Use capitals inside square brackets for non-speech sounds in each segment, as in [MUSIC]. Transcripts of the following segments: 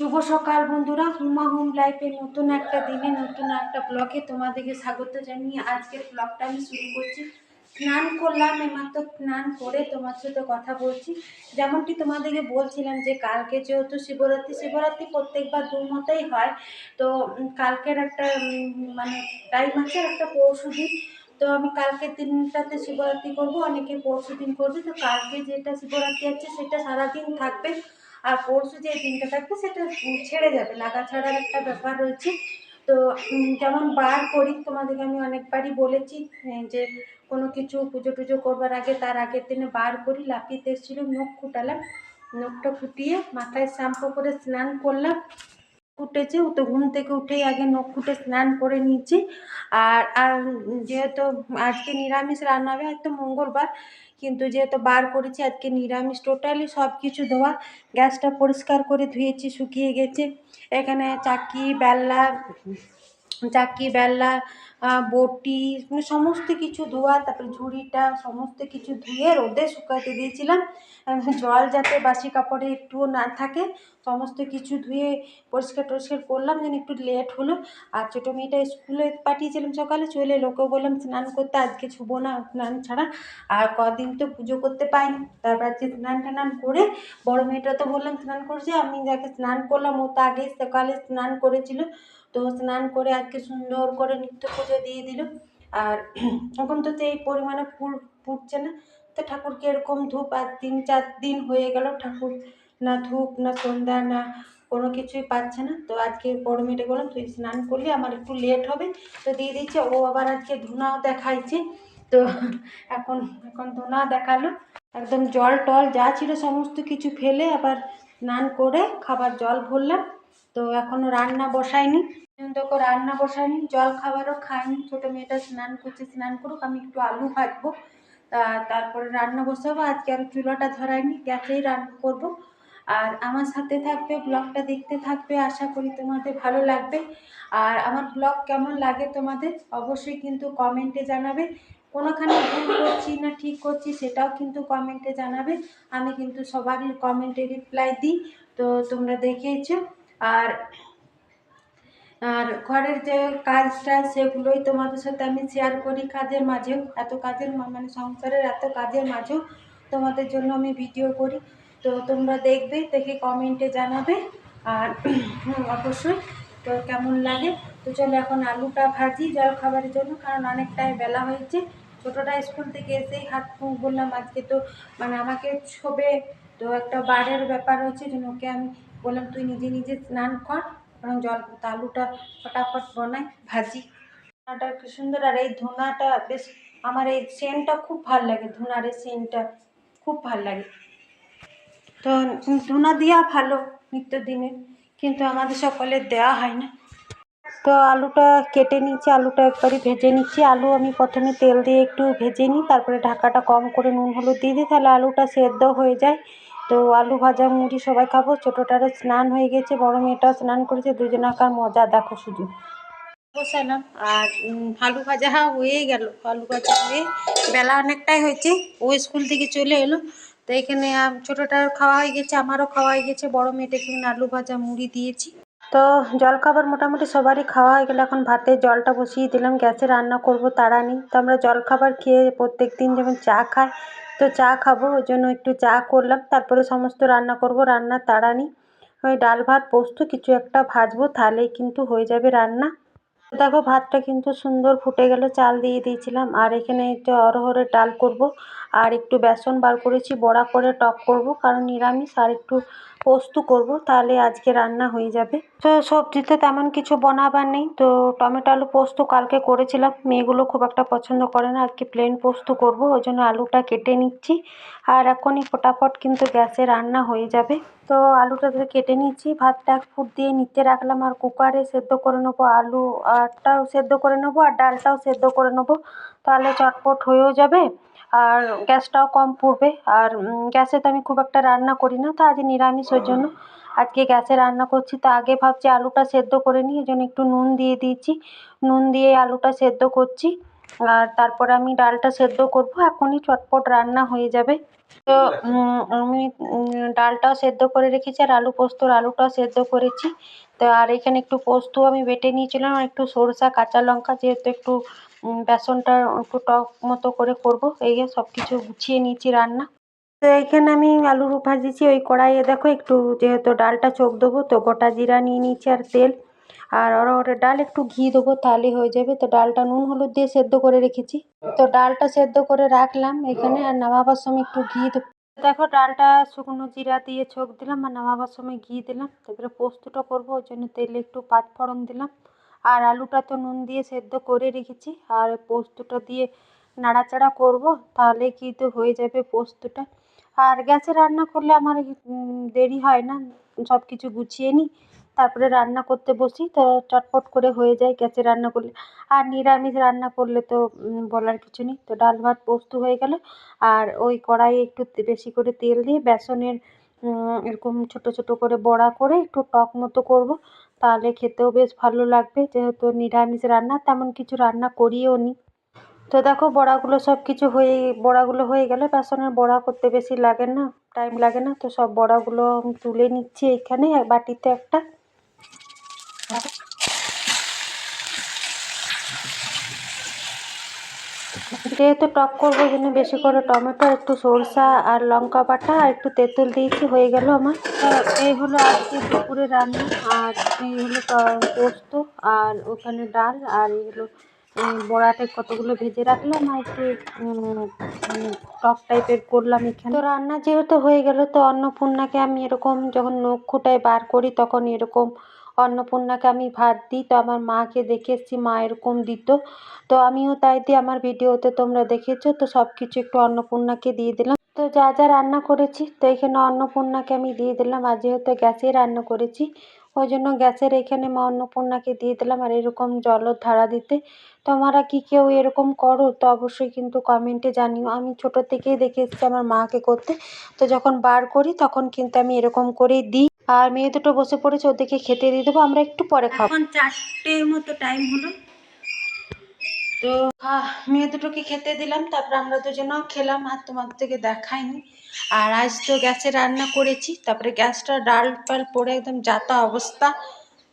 শুভ সকাল বন্ধুরা। হুমা হোম লাইফে নতুন একটা দিনে, নতুন একটা ব্লগে তোমাদেরকে স্বাগত জানিয়ে আজকের ব্লগটা আমি শুরু করছি। স্নান করলাম এইমাত্র, স্নান করে তোমার সাথে কথা বলছি। যেমনটি তোমাদেরকে বলছিলাম যে কালকে যেহেতু শিবরাত্রি শিবরাত্রি প্রত্যেকবার দু মতেই হয়। তো কালকের একটা মানে টাইম আছে একটা পরশু দিন। তো আমি কালকের দিনটাতে শিবরাত্রি করব, অনেকে পরশু দিন করবে। তো কালকে যেটা শিবরাত্রি আছে সেটা সারাদিন থাকবে। আর পরশু যে দিনটা থাকবে সেটা ছেড়ে যাবে। লাগা ছাড়ার একটা ব্যাপার রয়েছে। তো যেমন বার করি, তোমাদেরকে আমি অনেকবারই বলেছি যে কোনো কিছু পুজো টুজো করবার আগে, তার আগের দিনে বার করি লাপিতে এসেছিল, নখ ফুটালাম, নখটা ফুটিয়ে মাথায় শ্যাম্পু করে স্নান করলাম। উঠেছে তো ঘুম থেকে উঠেই আগে নখ ফুটে স্নান করে নিয়েছি। আর আর যেহেতু আজকে নিরামিষ রান্না হবে হয়তো মঙ্গলবার কিন্তু যেহেতু বার করেছি, আজকে নিরামিষ টোটালি সব কিছু ধোয়া। গ্যাসটা পরিষ্কার করে ধুয়েছি, শুকিয়ে গেছে। এখানে চাকি, বেল্লা চাকি বেল্লা বটি মানে সমস্ত কিছু ধোয়া, তারপরে ঝুড়িটা, সমস্ত কিছু ধুয়ে রোদে শুকাতে দিয়েছিলাম। জল যাতে বাসি কাপড়ে একটুও না থাকে, সমস্ত কিছু ধুয়ে পরিষ্কার টরিষ্কার করলাম, যেন একটু লেট হলো। আর ছোটো মেয়েটা স্কুলে পাঠিয়েছিলাম সকালে, চলে এলো ওকেও বললাম, স্নান করতে আজকে ছুবো না, স্নান ছাড়া আর কদিন তো পুজো করতে পাইনি। তারপর আজকে স্নান টানান করে বড় মেয়েটা তো বললাম, স্নান করছে, আমি যাকে স্নান করলাম, ও তো আগেই সকালে স্নান করেছিল। তো স্নান করে আজকে সুন্দর করে নিত্য পুজো দিয়ে দিল। আর এখন তো এই পরিমাণে ফুল ফুটছে না। তো ঠাকুরকে এরকম ধূপ আর তিন চার দিন হয়ে গেল ঠাকুর না ধূপ, না সন্ধ্যা, না কোনো কিছুই পাচ্ছে না। তো আজকে বড় মেয়েটা বললাম তুই স্নান করলি, আমার একটু লেট হবে। তো দিয়ে দিচ্ছে, ও আবার আজকে ধুনাও দেখাইছে। তো এখন এখন ধুনা দেখাল। একদম জল টল যা ছিল সমস্ত কিছু ফেলে আবার স্নান করে খাবার জল ভরলাম। তো এখনও রান্না বসাইনি দেখো রান্না বসাইনি জল খাবারও খাইনি। ছোটো মেয়েটা স্নান করছে, স্নান করুক, আমি একটু আলু ভাজবো। তা তারপরে রান্না বসাবো। আজকে আর চুলাটা ধরাইনি, গ্যাসেই রান্না করব। আর আমার সাথে থাকবে, ব্লগটা দেখতে থাকবে, আশা করি তোমাদের ভালো লাগবে। আর আমার ব্লগ কেমন লাগে তোমাদের, অবশ্যই কিন্তু কমেন্টে জানাবে। কোনোখানে ভুল করছি না ঠিক করছি, সেটাও কিন্তু কমেন্টে জানাবে। আমি কিন্তু সবারই কমেন্টে রিপ্লাই দিই। তো তোমরা দেখেইছো। আর আর ঘরের যে কাজটা সেগুলোই তোমাদের সাথে আমি শেয়ার করি কাজের মাঝেও। এত কাজের মানে সংসারের এত কাজের মাঝেও তোমাদের জন্য আমি ভিডিও করি। তো তোমরা দেখবে, দেখে কমেন্টে জানাবে। আর [CLEARS THROAT] অবশ্যই তো কেমন লাগে? তো চলো এখন আলুটা ভাজি জল খাবারের জন্য, কারণ অনেকটাই বেলা হয়েছে। ছোটোটা স্কুল থেকে এসেই হাত মুখ বললাম, আজকে তো মানে আমাকে ছবে। তো একটা বারের ব্যাপার হচ্ছে জন্য ওকে আমি বললাম, তুই নিজে নিজে স্নান কর কারণ জল, আলুটা ফটাফট বানাই, ভাজি। ধুনাটা কি সুন্দর, আর এই ধুনাটা বেশ, আমার এই সেন্টটা খুব ভালো লাগে, ধুনার এই সেন্টটা খুব ভালো লাগে। তো ধুনা দেওয়া ভালো নিত্যদিনে, কিন্তু আমাদের সকলে দেওয়া হয় না। তো আলুটা কেটে নিচ্ছি আলুটা একবারই ভেজে নিচ্ছি। আলু আমি প্রথমে তেল দিয়ে একটু ভেজে নিই, তারপরে ঢাকাটা কম করে নুন, হলুদ দিয়ে দিই, তাহলে আলুটা সেদ্ধ হয়ে যায়। তো আলু ভাজা মুড়ি সবাই খাব। ছোটোটারও স্নান হয়ে গেছে বড় মেয়েটাও স্নান করেছে। দুজনাকার মজা দেখো শুধু। বসালাম আর আলু ভাজা হয়ে গেল। আলু ভাজা হয়ে বেলা অনেকটাই হয়েছে। ও স্কুল থেকে চলে এলো। তো এখানে ছোটোটার খাওয়া হয়ে গেছে আমারও খাওয়া হয়ে গেছে। বড় মেয়েটাকে আলু ভাজা মুড়ি দিয়েছি। তো জলখাবার মোটামুটি সবারই খাওয়া হয়ে গেলে। এখন ভাতে জলটা বসিয়ে দিলাম। গ্যাসে রান্না করব তাড়া নেই। তো আমরা জলখাবার খেয়ে প্রত্যেক দিন যেমন চা খাই তো চা খাব, ওই জন্য একটু চা করলাম। তারপরে সমস্ত রান্না করব রান্নার তাড়ানি। ওই ডাল ভাত, পোস্ত, কিছু একটা ভাজবো, তাহলেই কিন্তু হয়ে যাবে রান্না। দেখো, ভাতটা কিন্তু সুন্দর ফুটে গেল, চাল দিয়ে দিয়েছিলাম। আর এখানে একটু অরহরের ডাল করব, আর একটু বেসন বার করেছি, বড়া করে টক করব, কারণ নিরামিষ, আর একটু পোস্ত করব, তাহলে আজকে রান্না হয়ে যাবে। তো সবজিতে তেমন কিছু বানাবার নেই, তো টমেটো আলু পোস্ত কালকে করেছিলাম। মেয়েগুলো খুব একটা পছন্দ করে না, আজকে প্লেন পোস্ত করব, ওই জন্য আলুটা কেটে নিচ্ছি। আর এখনই ফটাফট কিন্তু গ্যাসে রান্না হয়ে যাবে। তো আলুটা ধরে কেটে নিচ্ছি, ভাতটা এক ফুট দিয়ে নিচে রাখলাম আর কুকারে সেদ্ধ করে নেব আলু আরটাও সেদ্ধ করে নেব আর ডালটাও সেদ্ধ করে নেব। তাহলে চটপট হয়েও যাবে। আর গ্যাসটাও কম পড়বে। আর গ্যাসে তো আমি খুব একটা রান্না করি না, তো আজ নিরামিষ ওই জন্য। আজকে গ্যাসে রান্না করছি, তো আগে ভাবছি আলুটা সেদ্ধ করে নিই এই জন্য একটু নুন দিয়ে দিয়েছি। নুন দিয়ে আলুটা সেদ্ধ করছি, আর তারপরে আমি ডালটা সেদ্ধ করব, এখনই চটপট রান্না হয়ে যাবে। তো আমি ডালটাও সেদ্ধ করে রেখেছি, আর আলু পোস্তর আলুটাও সেদ্ধ করেছি। তো, আর এখানে একটু পোস্ত আমি বেটে নিয়েছিলাম, আর একটু সরষা, কাঁচা লঙ্কা যেহেতু একটু বেসনটা একটু টক মতো করে করব। এই সব কিছু গুছিয়ে নিয়েছি রান্না। তো এইখানে আমি আলু ভাজিছি ওই কড়াইয়ে দেখো একটু যেহেতু ডালটা চোখ দেবো, তো গোটা জিরা নিয়ে নিয়েছি আর তেল। আর অরহরের ডাল একটু ঘি দেবো, তাহলে হয়ে যাবে। তো ডালটা নুন, হলুদ দিয়ে সেদ্ধ করে রেখেছি। তো ডালটা সেদ্ধ করে রাখলাম এখানে, আর নামাবার সময় একটু ঘি দেবো। দেখো ডালটা শুকনো জিরা দিয়ে ছোক দিলাম, আর নামাবার সময় ঘি দিলাম। তারপরে পোস্তটা করব, ওই জন্য তেলে একটু পাঁচ ফোড়ন দিলাম। আর আলুটা তো নুন দিয়ে সেদ্ধ করে রেখেছি। আর পোস্তটা দিয়ে নাড়াচাড়া করব, তাহলে কি তো হয়ে যাবে পোস্তটা। আর গ্যাসে রান্না করলে আমার দেরি হয় না সব কিছু গুছিয়ে নিই, তারপরে রান্না করতে বসি, তো চটপট করে হয়ে যায় গ্যাসে রান্না করলে। আর নিরামিষ রান্না করলে তো বলার কিছু নেই। তো ডাল ভাত পোস্ত হয়ে গেল, আর ওই কড়াইয়ে একটু বেশি করে তেল দিয়ে বেসনের এরকম ছোট ছোট করে বড়া করে একটু টক মতো করব। তাহলে খেতেও বেশ ভালো লাগবে। যেহেতু নিরামিষ রান্না, তেমন কিছু রান্না করিও নি। তো দেখো, বড়াগুলো সব কিছু হয়ে, বড়াগুলো হয়ে গেলে বেসনের বড়া করতে বেশি লাগে না টাইম লাগে না। তো সব বড়াগুলো তুলে নিচ্ছি এখানে, বাটিতে একটা। যেহেতু টক করব জন্য বেশি করে টমেটো, একটু সরষা আর লঙ্কা বাটা আর একটু তেঁতুল দিয়েছি, হয়ে গেল আমার। এই হলো আজকে দুপুরে রান্না, আর এই হলো পোস্ত আর ওখানে ডাল, আর এই হলো বড়াতে কতগুলো ভেজে রাখলাম, আর একটু মানে টক টাইপের করলাম এখানে। তো রান্না যেহেতু হয়ে গেল, তো অন্নপূর্ণাকে আমি এরকম যখন নখ খুঁটায় বার করি, তখন এরকম অন্নপূর্ণাকে আমি ভাত দিই, তো আমার মাকে দেখে এসেছি, মা এরকম দিত। তো আমিও তাই দিয়ে আমার ভিডিওতে তোমরা দেখেছ, তো সব কিছু একটু অন্নপূর্ণাকে দিয়ে দিলাম। তো যা যা রান্না করেছি, তো এখানে অন্নপূর্ণাকে আমি দিয়ে দিলাম, আর যেহেতু গ্যাসেই রান্না করেছি, ওই জন্য গ্যাসের এখানে মা অন্নপূর্ণাকে দিয়ে দিলাম, আর এরকম জলও ধারা দিতে। তোমরা কি কেউ এরকম করো, তো অবশ্যই কিন্তু কমেন্টে জানিও। আমি ছোটো থেকেই দেখে এসেছি আমার মাকে করতে। তো যখন বার করি, তখন কিন্তু আমি এরকম করেই দিই। আর মেয়ে দুটো বসে পড়েছে, ওদেরকে খেতে দিয়ে দেবো, আমরা একটু পরে খাব। এখন চারটের মতো টাইম হলো। তো মেয়ে দুটোকে খেতে দিলাম, তারপর আমরা দুজনেও খেলাম, আর তোমাদের থেকে দেখাইনি। আর আজ তো গ্যাসে রান্না করেছি, তারপরে গ্যাসটা ডাল ফাল পড়ে একদম যাতা অবস্থা।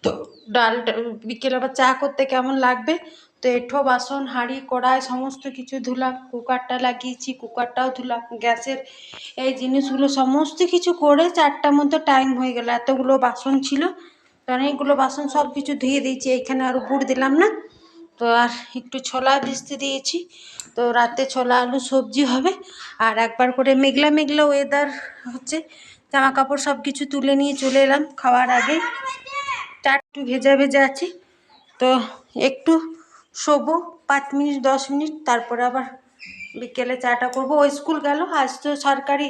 তো ডালটা, বিকেলে আবার চা করতে কেমন লাগবে? তো এঁঠো বাসন, হাঁড়ি, কড়াই, সমস্ত কিছু ধুলাম, কুকারটা লাগিয়েছি, কুকারটাও ধুলাম, গ্যাসের এই জিনিসগুলো সমস্ত কিছু করে চারটার মধ্যে টাইম হয়ে গেল। এতগুলো বাসন ছিল তো অনেকগুলো বাসন সব কিছু ধুয়ে দিয়েছি এখানে আরও গুড় দিলাম না। তো আর একটু ছোলা ভিজতে দিয়েছি, তো রাতে ছোলা, আলু, সবজি হবে। আর একবার করে মেঘলা মেঘলা ওয়েদার হচ্ছে জামা কাপড় সব কিছু তুলে নিয়ে চলে এলাম খাওয়ার আগে। চার একটু ভেজা ভেজা আছে, তো একটু শোবো, পাঁচ মিনিট, দশ মিনিট, তারপরে আবার বিকেলে চাটা করব। ওই স্কুল গেল, আজ তো সরকারি